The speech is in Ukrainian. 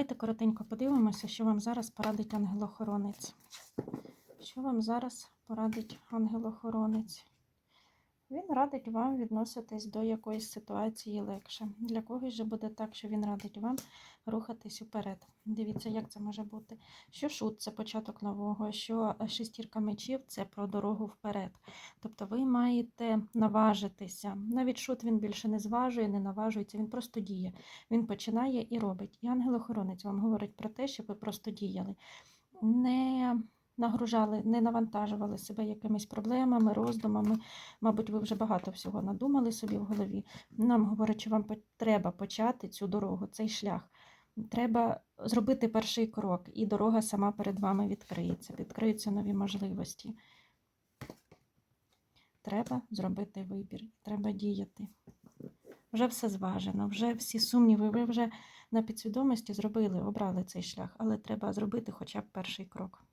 Давайте коротенько подивимося, що вам зараз порадить ангел-охоронець. Що вам зараз порадить ангел-охоронець? Він радить вам відноситись до якоїсь ситуації легше. Для когось же буде так, що він радить вам рухатись уперед. Дивіться, як це може бути. Що шут це початок нового, що шестірка мечів це про дорогу вперед. Тобто ви маєте наважитися. Навіть шут він більше не зважує, не наважується, він просто діє. Він починає і робить. І ангел-охоронець вам говорить про те, щоб ви просто діяли. Не нагружали, не навантажували себе якимись проблемами, роздумами. Мабуть, ви вже багато всього надумали собі в голові. Нам говорять, що вам треба почати цю дорогу, цей шлях. Треба зробити перший крок, і дорога сама перед вами відкриється, відкриються нові можливості. Треба зробити вибір, треба діяти. Вже все зважено, вже всі сумніви, ви вже на підсвідомості зробили, обрали цей шлях, але треба зробити хоча б перший крок.